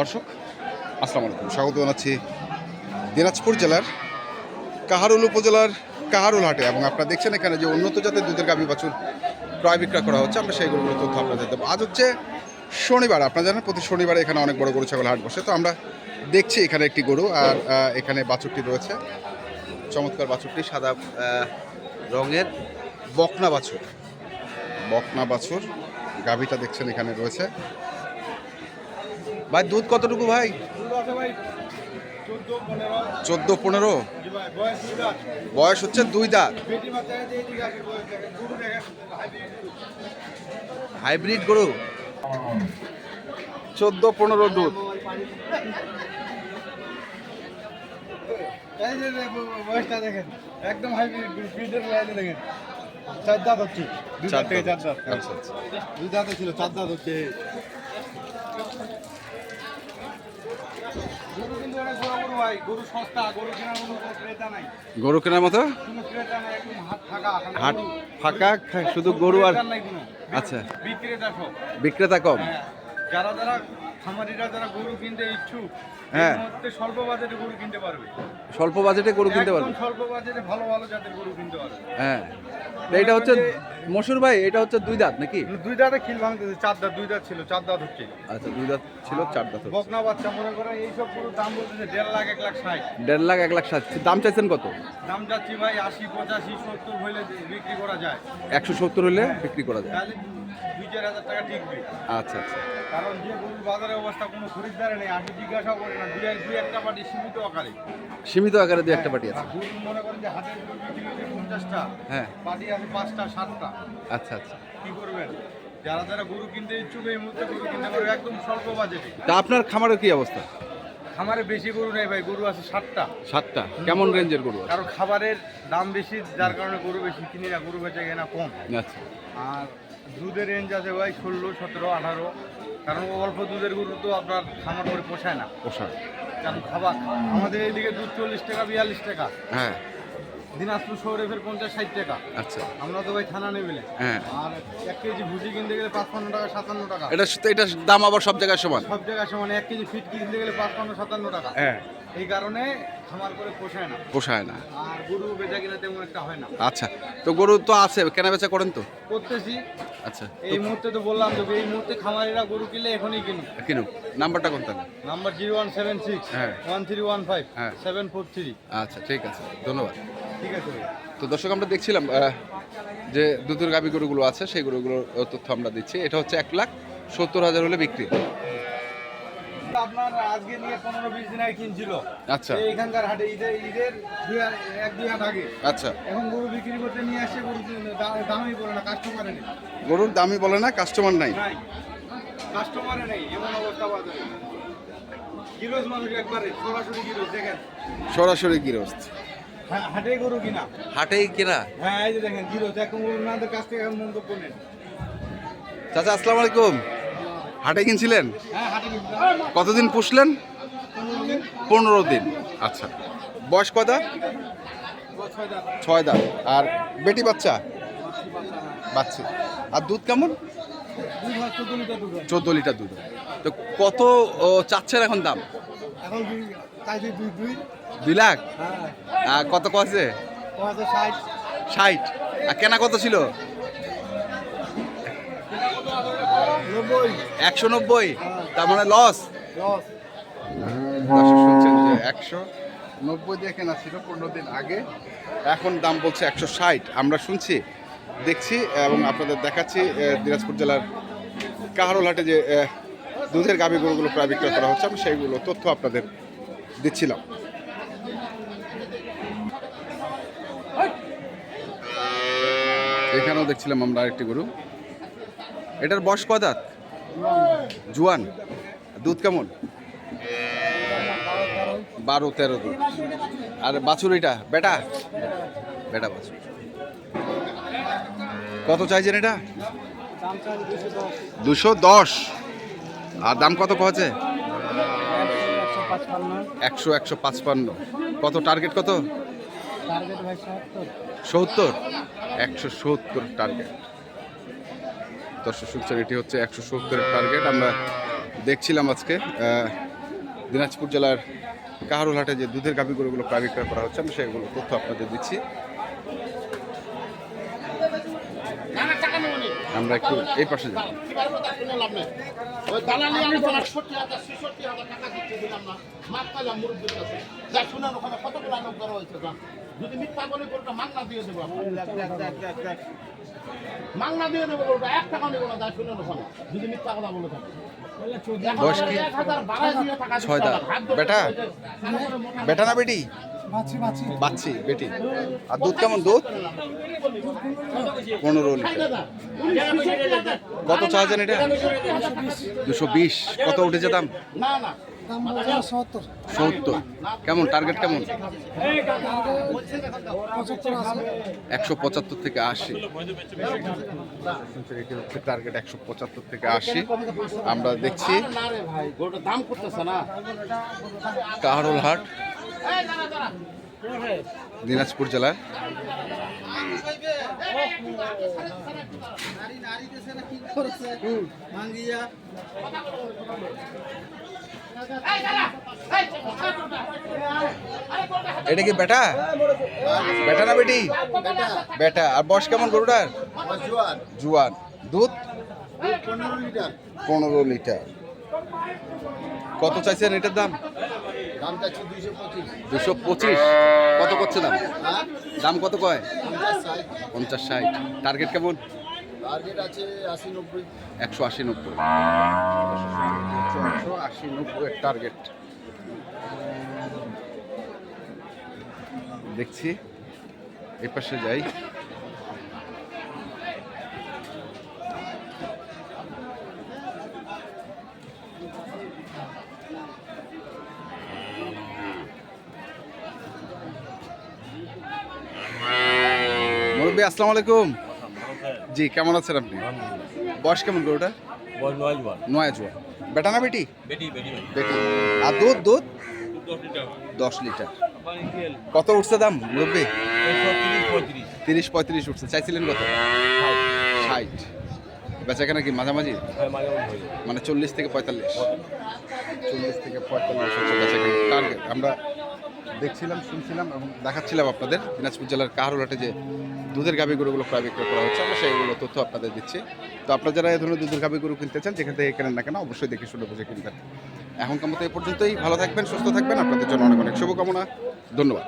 দর্শক, আসসালামু আলাইকুম। স্বাগত জানাচ্ছি দিনাজপুর জেলার কাহারুল উপজেলার কাহারুল হাটে এবং আপনারা দেখছেন এখানে যে উন্নত জাতের দুধের গাভী বাছুর ক্রয় বিক্রয় করা হচ্ছে। আমরা সেইগুলোর তথ্য আপনাদের দেবো। আজ হচ্ছে শনিবার। আপনারা জানেন প্রতি শনিবারে এখানে অনেক বড় গরু, ছাগল, হাট বসে। তো আমরা দেখছি এখানে একটি গরু আর এখানে বাছুরটি রয়েছে। চমৎকার বাছুরটি, সাদা রঙের বকনা বাছুর। বকনা বাছুর গাভীটা দেখছেন এখানে রয়েছে। ভাই দুধ কতটুকু ভাই? চোদ্দ পনেরো? বয়স হচ্ছে দুই দাঁত। হাইব্রিড গরু? চোদ্দ পনেরো দুধ। বয়সটা দেখেন। একদম হাইব্রিড দেখেন। চার দাঁত হচ্ছে। দুই দাঁত থেকে চার দাঁত। আচ্ছা আচ্ছা। দুই দাঁতে ছিল চার দাঁত হচ্ছে গরু কিন্তু অনেক বড় গরু ভাই গরু সস্তা গরু কেনার মতো কোনো ক্রেতা নাই। গরু কেনার মতো? কোনো ক্রেতা নাই একদম হাত ফাঁকা হাট ফাঁকা শুধু গরু আর। আচ্ছা। বিক্রেতা সব। বিক্রেতা কম? হ্যাঁ। যারা যারা খামারিরা যারা গরু কিনতে ইচ্ছুক হ্যাঁ। স্বল্প বাজেটে গরু কিনতে পারবে। স্বল্প বাজেটে গরু কিনতে পারবে? স্বল্প বাজেটে ভালো ভালো জাতের গরু কিনতে পারবে। হ্যাঁ। এটা হচ্ছে মসুর ভাই এটা হচ্ছে দুই দাঁত নাকি? দুই দাঁতে খিল ভাঙতেছে চার দাঁত দুই দাঁত ছিল চার দাঁত হচ্ছে। আচ্ছা দুই দাঁত ছিল চার দাঁত হচ্ছে। বকনা বাচ্চা মনে করেন এইসব গরুর দাম বলতেছে দেড় লাখ এক লাখ ষাট। দেড় লাখ এক লাখ ষাট। দাম চাইছেন কত? দাম চাচ্ছি ভাই আশি পঁচাশি সত্তর হইলে বিক্রি করা যায়। একশো সত্তর হলে বিক্রি করা যায়। তাহলে দুই চার হাজার টাকা টিকবে। আচ্ছা আচ্ছা। কারণ যে গরুর বাজারের অবস্থা কোনো খরিদ্দারে নেই আমি জিজ্ঞাসা করে না দুই দুই একটা পাটি সীমিত আকারে। সীমিত আকারে দুই একটা পাটি আছে। আর মনে করেন যে হাটের পঞ্চাশটা হ্যাঁ। পাটি আছে পাঁচটা সাতটা। আচ্ছা আচ্ছা। কি করবেন? যারা যারা গরু কিনতে ইচ্ছুক এই মুহূর্তে গরু কিনতে পারবে একদম স্বল্প বাজেটে। তা আপনার খামারের কি অবস্থা? খামারে বেশি গরু নেই ভাই গরু আছে সাতটা। সাতটা। কেমন রেঞ্জের গরু আছে? কারণ খাবারের দাম বেশি যার কারণে গরু বেশি কিনি না গরু বেচে কেনা কম। আচ্ছা। আর দুধের রেঞ্জ আছে ভাই ষোলো সতেরো আঠারো। কারণ অল্প দুধের গরু তো আপনার খামার করে পোষায় না। পোষায়। কারণ খাবার আমাদের এইদিকে দুধ চল্লিশ টাকা বিয়াল্লিশ টাকা। হ্যাঁ। দিনাজপুর শহরে ফের পঞ্চাশ ষাট টাকা। আচ্ছা। আমরা তো ভাই থানা নেবেলে হ্যাঁ। আর এক কেজি ভুসি কিনতে গেলে পাঁচপান্ন টাকা সাতান্ন টাকা। এটা এটা দাম আবার সব জায়গায় সমান? সব জায়গায় সমান। এক কেজি ফিট কিনতে গেলে পাঁচপান্ন সাতান্ন টাকা। হ্যাঁ। এই কারণে খামার করে পোষায় না। পোষায় না। আর গরু বেচা কিনা তেমন একটা হয় না। আচ্ছা। তো গরু তো আছে কেনা বেচা করেন তো? করতেছি। আচ্ছা। এই মুহূর্তে তো বললাম তো এই মুহূর্তে খামারিরা গরু কিনলে এখনই কিনুন কিনুন নাম্বারটা কোন তাহলে number zero one seven six হ্যাঁ। ওয়ান থ্রি ওয়ান ফাইভ হ্যাঁ। Seven four three. আচ্ছা ঠিক আছে। ধন্যবাদ। তো দর্শক আমরা দেখছিলাম যে দুধের গাভী গরুগুলো আছে সেই গরুগুলোর তথ্য আমরা দিচ্ছি। এটা হচ্ছে এক লাখ সত্তর হাজার হলে বিক্রি। আপনার আজকে নিয়ে পনেরো বিশ দিন আগে কিনছিল। আচ্ছা। এখানকার হাটে ঈদের ঈদের এক দুই হাট আগে। আচ্ছা। এখন গরু বিক্রি করতে নিয়ে আসছে গরু দামই পড়ে না কাস্টমারে নেই। গরুর দামই বলে না কাস্টমার নাই। নাই। কাস্টমারে নেই এমন অবস্থা বাজারে। গিরোজ মানুষ একবারে সরাসরি গিরোজ দেখেন। সরাসরি হাটে গরু কিনা। হাটেই কেনা? হ্যাঁ এই যে দেখেন গিরোজ এখন ওনাদের কাছ থেকে এখন মন্তব্য নেন। চাচা আসসালামু আলাইকুম। হাটে কিনছিলেন? হ্যাঁ কতদিন পুষলেন? পনেরো দিন। আচ্ছা। বয়স কটা ছয় দাম আর বেটি বাচ্চা? বাচ্চা। আর দুধ কেমন? চোদ্দ লিটার দুধ চোদ্দ লিটার দুধ তো কত চাচ্ছেন এখন দাম? এখন দুই লাখ? হ্যাঁ। কত কছে ষাট। আর কেনা কত ছিল? একশো নব্বই? তার মানে লস দশ শুনছেন যে একশো নব্বই দিয়ে কেনা ছিল পনেরো দিন আগে। এখন দাম বলছে একশো ষাট। আমরা শুনছি দেখছি এবং আপনাদের দেখাচ্ছি দিনাজপুর জেলার কাহারোলহাটে যে দুধের গাভী গরুগুলো প্রায় বিক্রয় করা হচ্ছে। আমি সেইগুলো তথ্য আপনাদের দিচ্ছিলাম। এখানেও দেখছিলাম আমরা আরেকটি গরু। এটার বয়স কয় দাঁত? জুয়ান। দুধ কেমন? বারো, তেরো দুধ। আর বাছুর এটা বেটা? বেটা বাছুর। কত চাইছেন এটা? দুশো দশ। দুশো দশ আর দাম কত কছে একশো একশো পাঁচপান্ন। কত? টার্গেট কত? সত্তর। একশো সত্তর টার্গেট দর্শক, শুনছেন, এটি হচ্ছে একশো সত্তরের টার্গেট আমরা দেখছিলাম আজকে দিনাজপুর জেলার কাহারুল হাটে যে দুধের গাভীগুলোগুলো ক্রয় বিক্রয় করা হচ্ছে আমি সেগুলো তথ্য আপনাদের দিচ্ছি আমরা একটু এই পাশে যাই ওই দালালি আমি তো আটষট্টি হাজার ছেষট্টি হাজার টাকা দিচ্ছে দিলাম না মাছ পাইলাম মুরব্বীর কাছে যা শুনেন ওখানে কত করে আটক করা হয়েছে যা যদি মিথ্যা বলে গরুটা মাংনা দিয়ে দেবো মাংনা দিয়ে দেবো গরুটা এক টাকা নেব না ওখানে যদি মিথ্যা কথা বলে থাকে কি? ছয় বেটা? বেটা না বেটি বাচ্চি বেটি। আর দুধ কেমন দুধ? পনেরো লিটার। কত চার্জেন এটা? দুশো বিশ। কত উঠেছে দাম? সত্তর। কেমন? টার্গেট কেমন? একশো পঁচাত্তর থেকে আশি। এটি হচ্ছে টার্গেট একশো পঁচাত্তর থেকে আশি। আমরা দেখছি। কাহারোল হাট। দিনাজপুর জেলার এটা কি বেটা? বেটা না বেটি? বেটা। আর বয়স কেমন গরুটার? জুয়ান। দুধ? পনেরো লিটার। কত চাইছেন এটার দাম? দুশো পঁচিশ? কত করছে দাম? দাম কত কয়? পঞ্চাশ ষাট। টার্গেট কেমন? একশো আশি নব্বই। একশো আশি নব্বই টার্গেট দেখছি। এ পাশে যাই। মুরব্বী আসসালামু আলাইকুম। জি কেমন আছেন আপনি? বয়স কেমন গরুটা নয় জোয়া বেটা না বেটি? বেটি আর দুধ দুধ? দশ লিটার। কত উঠছে দাম? একশো তিরিশ পঁয়ত্রিশ উঠছে। চাইছিলেন কত? ষাট। বেচা কেনা কি মাঝামাঝি? হ্যাঁ মাঝে মাঝে যায় মানে চল্লিশ থেকে পঁয়তাল্লিশ। চল্লিশ থেকে পঁয়তাল্লিশ হচ্ছে বেচা টার্গেট আমরা দেখছিলাম, শুনছিলাম এবং দেখাচ্ছিলাম আপনাদের দিনাজপুর জেলার কাহারুলহাটে যে দুধের গাভী গরুগুলো প্রায় বিক্রয় করা হচ্ছে, আমরা সেইগুলো তথ্য আপনাদের দিচ্ছি। তো আপনারা যারা এই ধরনের দুধের গাভী গরু কিনতে চান, যেখান থেকে কেনেন না কেন, অবশ্যই দেখে শুনে বুঝে কিনবেন। এখনকার মতো এই পর্যন্তই, ভালো থাকবেন, সুস্থ থাকবেন, আপনাদের জন্য অনেক অনেক শুভকামনা, ধন্যবাদ।